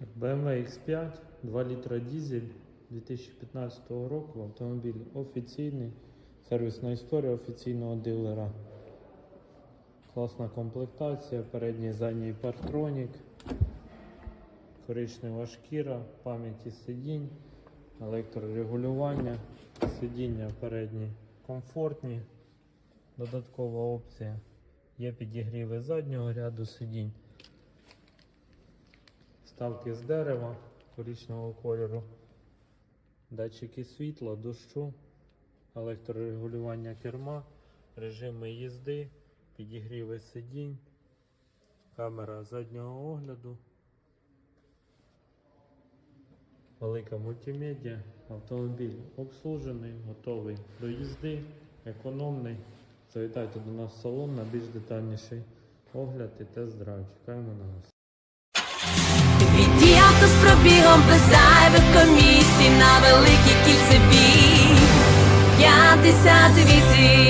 BMW X5, 2 літра дизель 2015 року. Автомобіль офіційний. Сервісна історія офіційного дилера. Класна комплектація, передній задній партронік, коричнева шкіра, пам'яті сидінь, електрорегулювання, сидіння передні комфортні, додаткова опція. Є підігріви заднього ряду сидінь. Ставки з дерева коричневого кольору, датчики світла, дощу, електрорегулювання керма, режими їзди, підігріви сидінь, камера заднього огляду, велика мультимедіа, автомобіль обслужений, готовий до їзди, економний. Завітайте до нас в салон на більш детальніший огляд і тест-драйв. Чекаємо на вас. Авто з пробігом без зайвих комісій. На великій кільцевій 58